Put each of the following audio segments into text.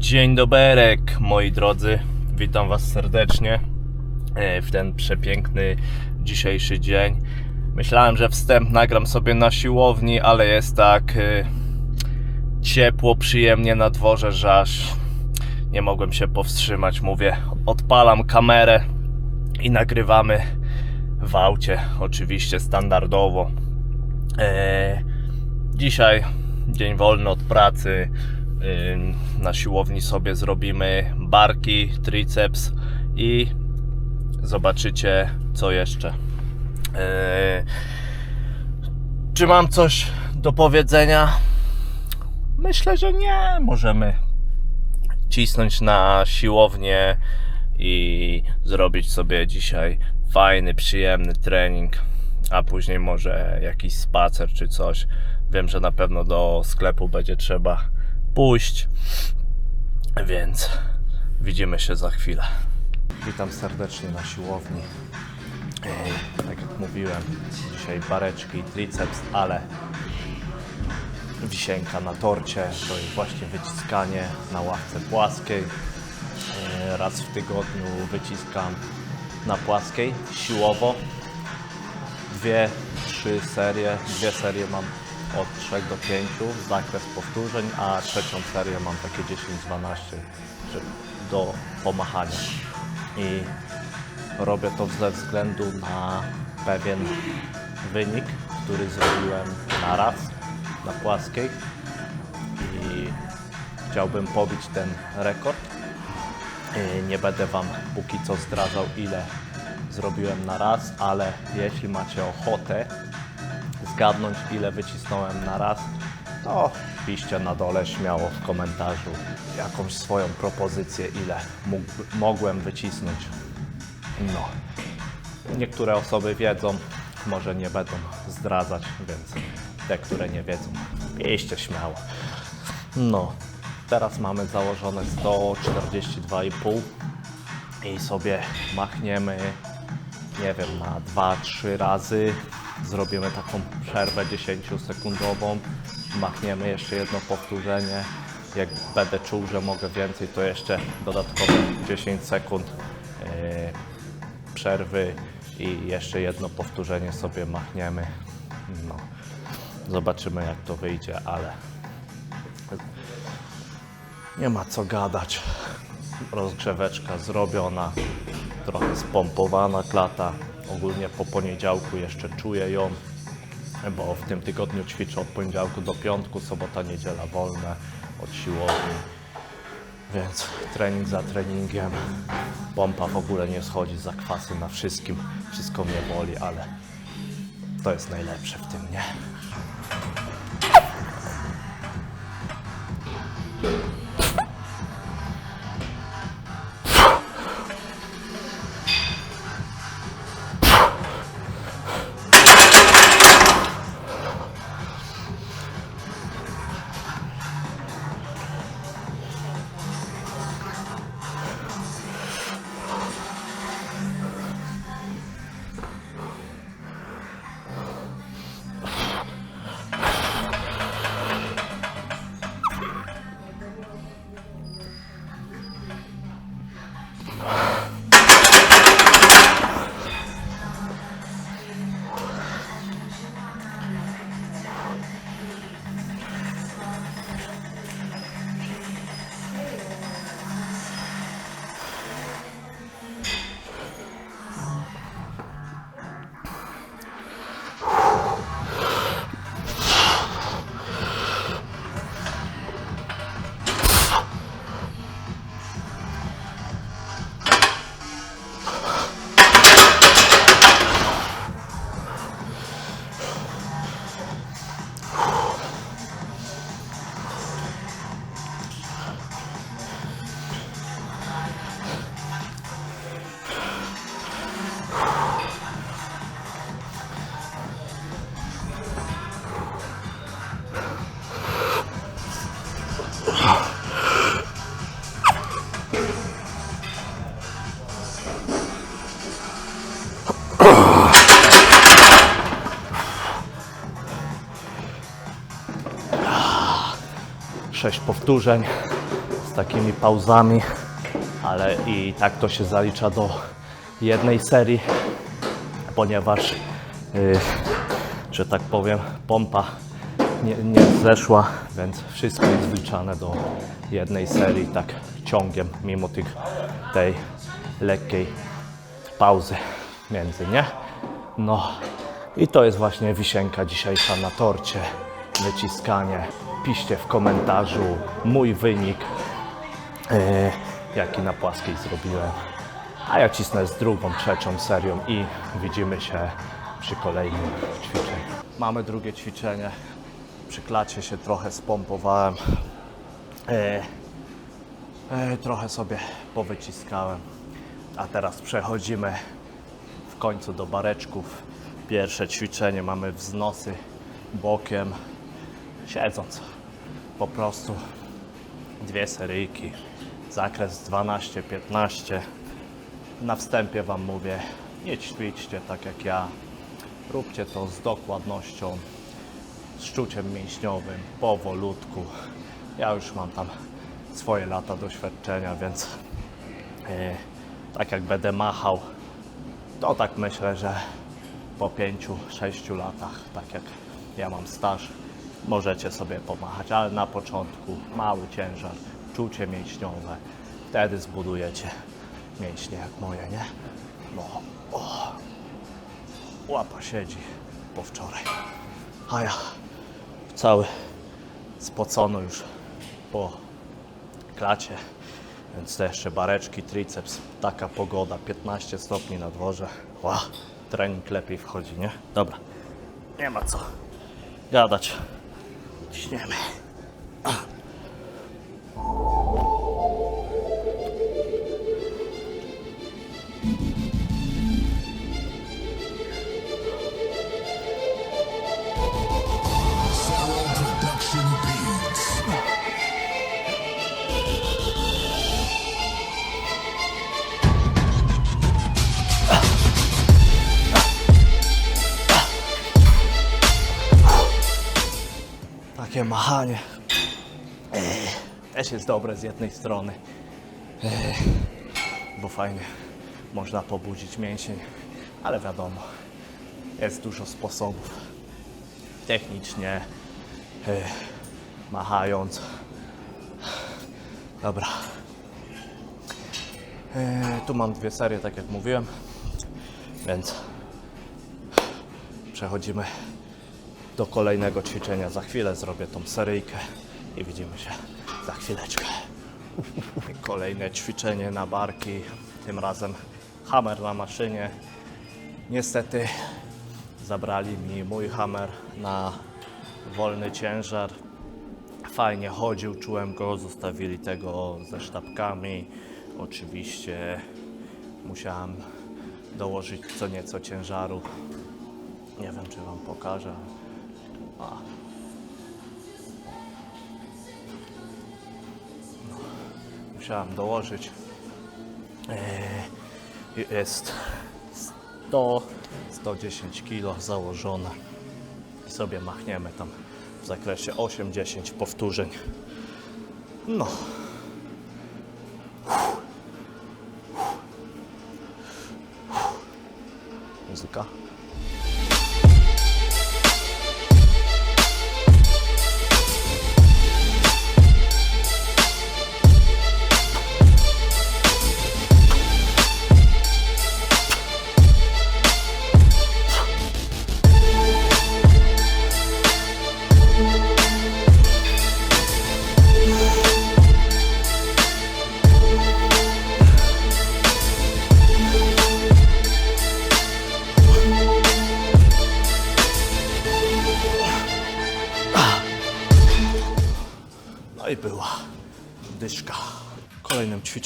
Dzień doberek, moi drodzy. Witam Was serdecznie e, w ten przepiękny dzisiejszy dzień. Myślałem, że wstęp nagram sobie na siłowni, ale jest tak e, ciepło, przyjemnie na dworze, że aż nie mogłem się powstrzymać. Mówię, odpalam kamerę i nagrywamy w aucie, oczywiście standardowo. E, Dzisiaj dzień wolny od pracy. Na siłowni sobie zrobimy barki, triceps i zobaczycie co jeszcze. Yy, Czy mam coś do powiedzenia? Myślę, że nie. Możemy cisnąć na siłownię i zrobić sobie dzisiaj fajny, przyjemny trening, a później może jakiś spacer czy coś. Wiem, że na pewno do sklepu będzie trzeba pójść, więc widzimy się za chwilę. Witam serdecznie na siłowni. Tak jak mówiłem, dzisiaj bareczki, triceps, ale wisienka na torcie, to jest właśnie wyciskanie na ławce płaskiej. Raz w tygodniu wyciskam na płaskiej, siłowo. Dwie, trzy serie, dwie serie mam od 3 do 5, zakres powtórzeń, a trzecią serię mam takie 10-12 że- do pomachania. I robię to ze względu na pewien wynik, który zrobiłem na raz na płaskiej i chciałbym pobić ten rekord. Nie będę Wam póki co zdradzał ile zrobiłem na raz, ale jeśli macie ochotę zgadnąć ile wycisnąłem na raz, to piszcie na dole śmiało w komentarzu jakąś swoją propozycję ile mogłem wycisnąć. No. Niektóre osoby wiedzą, może nie będą zdradzać, więc te, które nie wiedzą, piszcie śmiało. No, teraz mamy założone 142,5 i sobie machniemy, nie wiem, na 2-3 razy. Zrobimy taką przerwę 10-sekundową, machniemy jeszcze jedno powtórzenie. Jak będę czuł, że mogę więcej, to jeszcze dodatkowe 10 sekund yy, przerwy i jeszcze jedno powtórzenie sobie machniemy. No, zobaczymy jak to wyjdzie, ale nie ma co gadać. Rozgrzeweczka zrobiona, trochę spompowana klata. Ogólnie po poniedziałku jeszcze czuję ją, bo w tym tygodniu ćwiczę od poniedziałku do piątku, sobota, niedziela wolne od siłowni. Więc trening za treningiem. Pompa w ogóle nie schodzi, zakwasy na wszystkim. Wszystko mnie boli, ale to jest najlepsze w tym, nie? Sześć powtórzeń. takimi pauzami, ale i tak to się zalicza do jednej serii, ponieważ, yy, że tak powiem, pompa nie, nie zeszła, więc wszystko jest wliczane do jednej serii, tak ciągiem, mimo tych, tej lekkiej pauzy między, nie? No i to jest właśnie wisienka dzisiejsza na torcie, wyciskanie. Piszcie w komentarzu mój wynik, e, jaki na płaskiej zrobiłem. A ja cisnę z drugą, trzecią serią i widzimy się przy kolejnym ćwiczeniu. Mamy drugie ćwiczenie. Przy klacie się trochę spompowałem. E, e, trochę sobie powyciskałem. A teraz przechodzimy w końcu do bareczków. Pierwsze ćwiczenie mamy wznosy bokiem, siedząc. Po prostu dwie seryjki, zakres 12-15. Na wstępie Wam mówię, nie ćwiczcie tak jak ja. Róbcie to z dokładnością, z czuciem mięśniowym, powolutku. Ja już mam tam swoje lata doświadczenia, więc e, tak jak będę machał, to tak myślę, że po 5-6 latach, tak jak ja mam staż, możecie sobie pomachać, ale na początku mały ciężar, czucie mięśniowe, wtedy zbudujecie mięśnie jak moje, nie? No, o, łapa siedzi po wczoraj, a ja cały spocony już po klacie, więc te jeszcze bareczki, triceps, taka pogoda, 15 stopni na dworze. Ła, trening lepiej wchodzi, nie? Dobra, nie ma co gadać. Ciśniemy. Feral machanie eh, też jest dobre z jednej strony, Eh, bo fajnie można pobudzić mięsień, ale wiadomo, jest dużo sposobów. Technicznie, eh, machając. Dobra. Eh, Tu mam dwie serie, tak jak mówiłem, więc przechodzimy do kolejnego ćwiczenia. Za chwilę zrobię tą seryjkę i widzimy się za chwileczkę. Kolejne ćwiczenie na barki, tym razem hammer na maszynie. Niestety zabrali mi mój hammer na wolny ciężar. Fajnie chodził, czułem go, zostawili tego ze sztabkami. Oczywiście musiałem dołożyć co nieco ciężaru. Nie wiem, czy Wam pokażę. A. No, musiałem dołożyć. Eee, Jest 100, 110 kg założone. Sobie machniemy tam w zakresie 8-10 powtórzeń. No. Muzyka.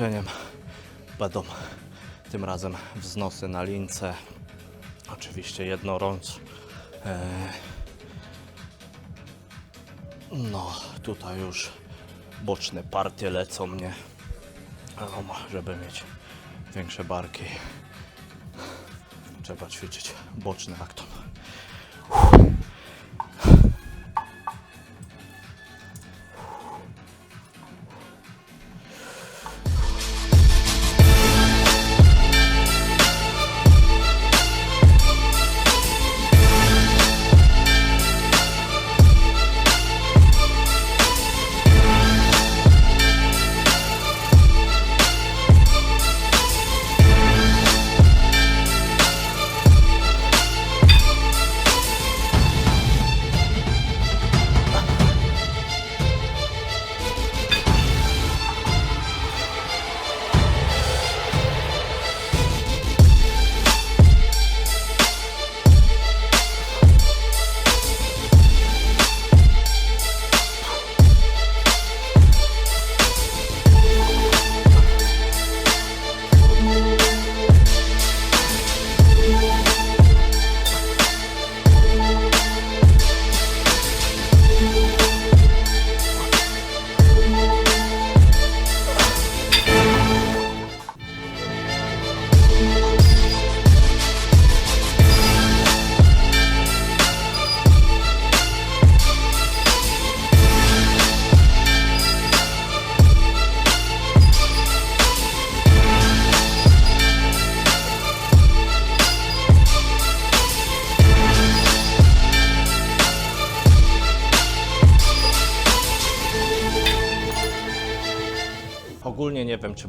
Ćwiczeniem będą tym razem wznosy na lince. Oczywiście jednorącz. E, No, tutaj już boczne partie lecą mnie, żeby mieć większe barki. Trzeba ćwiczyć boczny akton.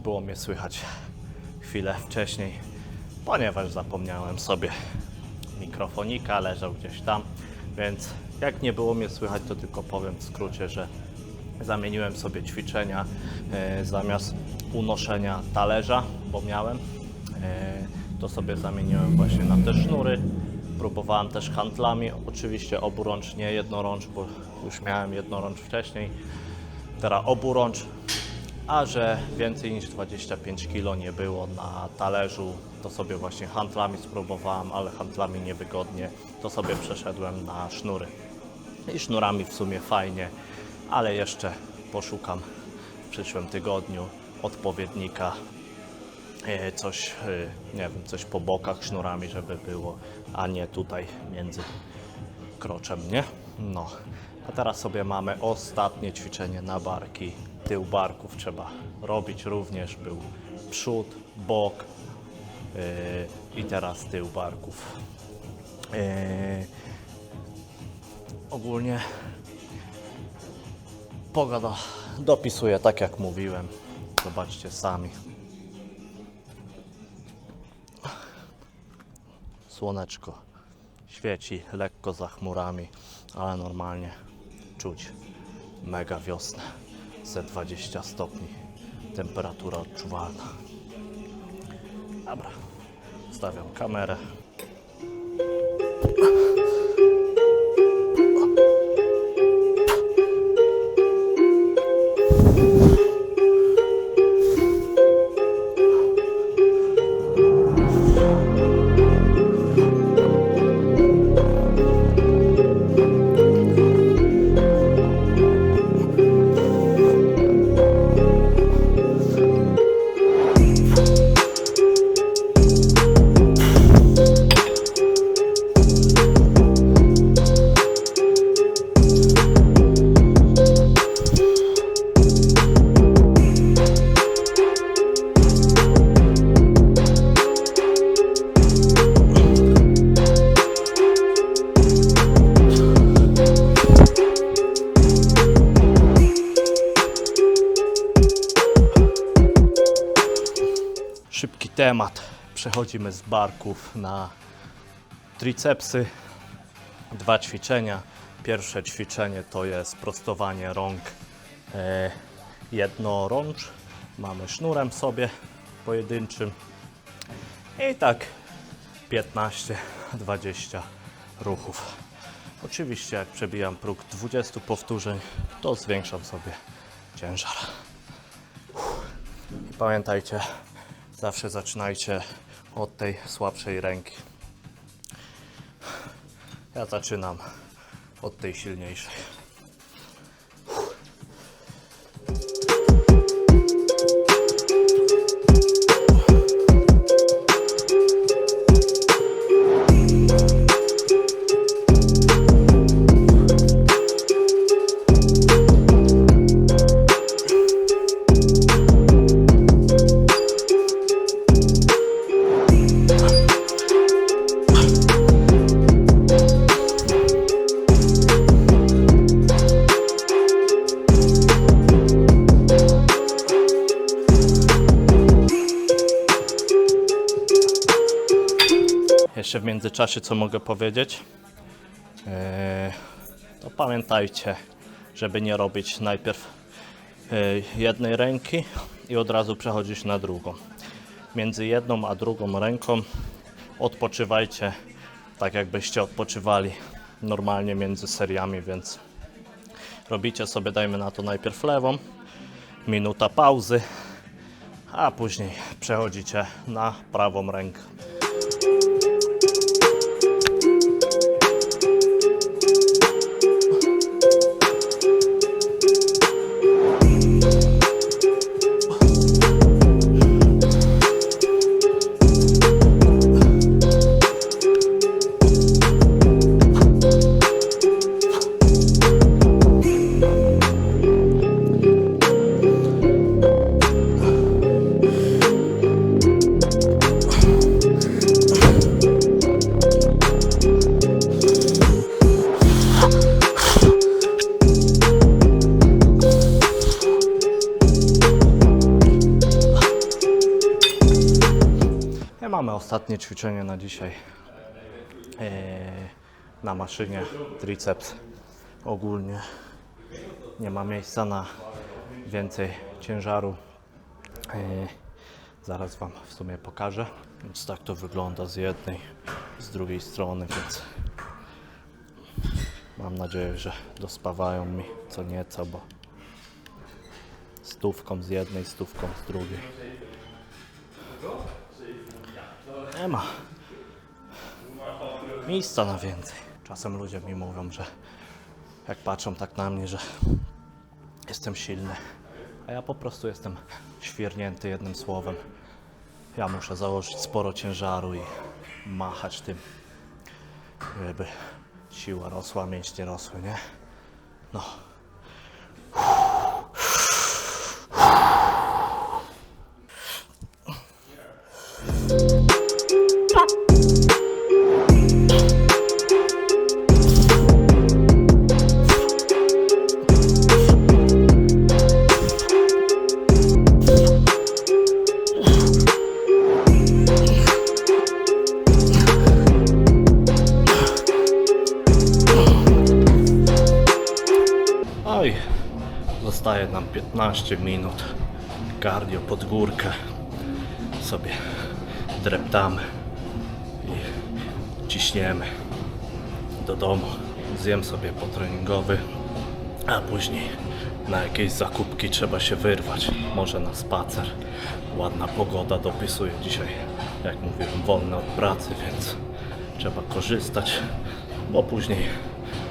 Było mnie słychać chwilę wcześniej, ponieważ zapomniałem sobie mikrofonika, leżał gdzieś tam, więc jak nie było mnie słychać, to tylko powiem w skrócie, że zamieniłem sobie ćwiczenia e, zamiast unoszenia talerza, bo miałem, e, to sobie zamieniłem właśnie na te sznury. Próbowałem też handlami, oczywiście oburącz, nie jednorącz, bo już miałem jednorącz wcześniej. Teraz oburącz, a że więcej niż 25 kg nie było na talerzu, to sobie właśnie handlami spróbowałem, ale handlami niewygodnie, to sobie przeszedłem na sznury. I sznurami w sumie fajnie, ale jeszcze poszukam w przyszłym tygodniu odpowiednika, e, coś, e, nie wiem, coś po bokach sznurami, żeby było, a nie tutaj między kroczem, nie? No, a teraz sobie mamy ostatnie ćwiczenie na barki. Tył barków trzeba robić również, był przód, bok yy, i teraz tył barków. Yy, ogólnie pogoda dopisuje tak jak mówiłem. Zobaczcie sami. Słoneczko świeci lekko za chmurami, ale normalnie czuć mega wiosnę. Ze 20 stopni temperatura odczuwalna. Dobra, stawiam kamerę. Temat. Przechodzimy z barków na tricepsy. Dwa ćwiczenia. Pierwsze ćwiczenie to jest prostowanie rąk e, jednorącz. Mamy sznurem sobie pojedynczym. I tak 15-20 ruchów. Oczywiście jak przebijam próg 20 powtórzeń, to zwiększam sobie ciężar. I pamiętajcie, zawsze zaczynajcie od tej słabszej ręki. Ja zaczynam od tej silniejszej. Jeszcze w międzyczasie co mogę powiedzieć? Eee, to pamiętajcie, żeby nie robić najpierw eee, jednej ręki i od razu przechodzić na drugą. Między jedną a drugą ręką odpoczywajcie tak jakbyście odpoczywali normalnie między seriami, więc robicie sobie, dajmy na to najpierw lewą, minuta pauzy, a później przechodzicie na prawą rękę. Ostatnie ćwiczenie na dzisiaj. Eee, na maszynie triceps ogólnie nie ma miejsca na więcej ciężaru. Eee, zaraz Wam w sumie pokażę. Więc tak to wygląda z jednej, z drugiej strony, więc mam nadzieję, że dospawają mi co nieco, bo stówką z jednej, stówką z drugiej. Nie ma miejsca na więcej. Czasem ludzie mi mówią, że jak patrzą tak na mnie, że jestem silny, a ja po prostu jestem świernięty jednym słowem. Ja muszę założyć sporo ciężaru i machać tym, żeby siła rosła, mięśnie rosły, nie? No. 15 minut. Cardio pod górkę. Sobie dreptamy i ciśniemy do domu. Zjem sobie potreningowy, a później na jakieś zakupki trzeba się wyrwać. Może na spacer. Ładna pogoda dopisuje dzisiaj, jak mówiłem, wolny od pracy, więc trzeba korzystać, bo później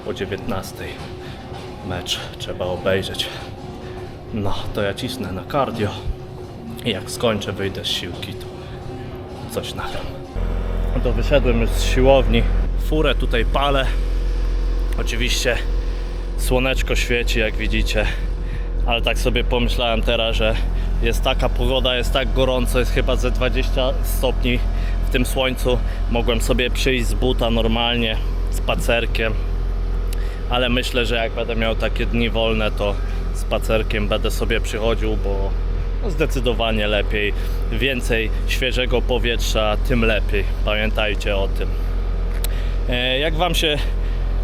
o 19 mecz trzeba obejrzeć. No, to ja cisnę na cardio i jak skończę, wyjdę z siłki, to coś nagram. No to wyszedłem już z siłowni. Furę tutaj palę. Oczywiście słoneczko świeci, jak widzicie, ale tak sobie pomyślałem teraz, że jest taka pogoda, jest tak gorąco, jest chyba ze 20 stopni w tym słońcu. Mogłem sobie przyjść z buta normalnie, spacerkiem, ale myślę, że jak będę miał takie dni wolne, to spacerkiem będę sobie przychodził, bo no zdecydowanie lepiej. Więcej świeżego powietrza, tym lepiej. Pamiętajcie o tym. E, Jak Wam się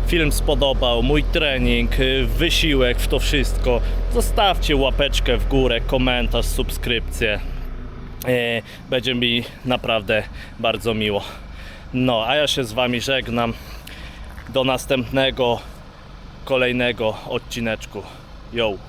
film spodobał, mój trening, y, wysiłek w to wszystko, zostawcie łapeczkę w górę, komentarz, subskrypcję. E, Będzie mi naprawdę bardzo miło. No, a ja się z Wami żegnam. Do następnego kolejnego odcineczku. Yo!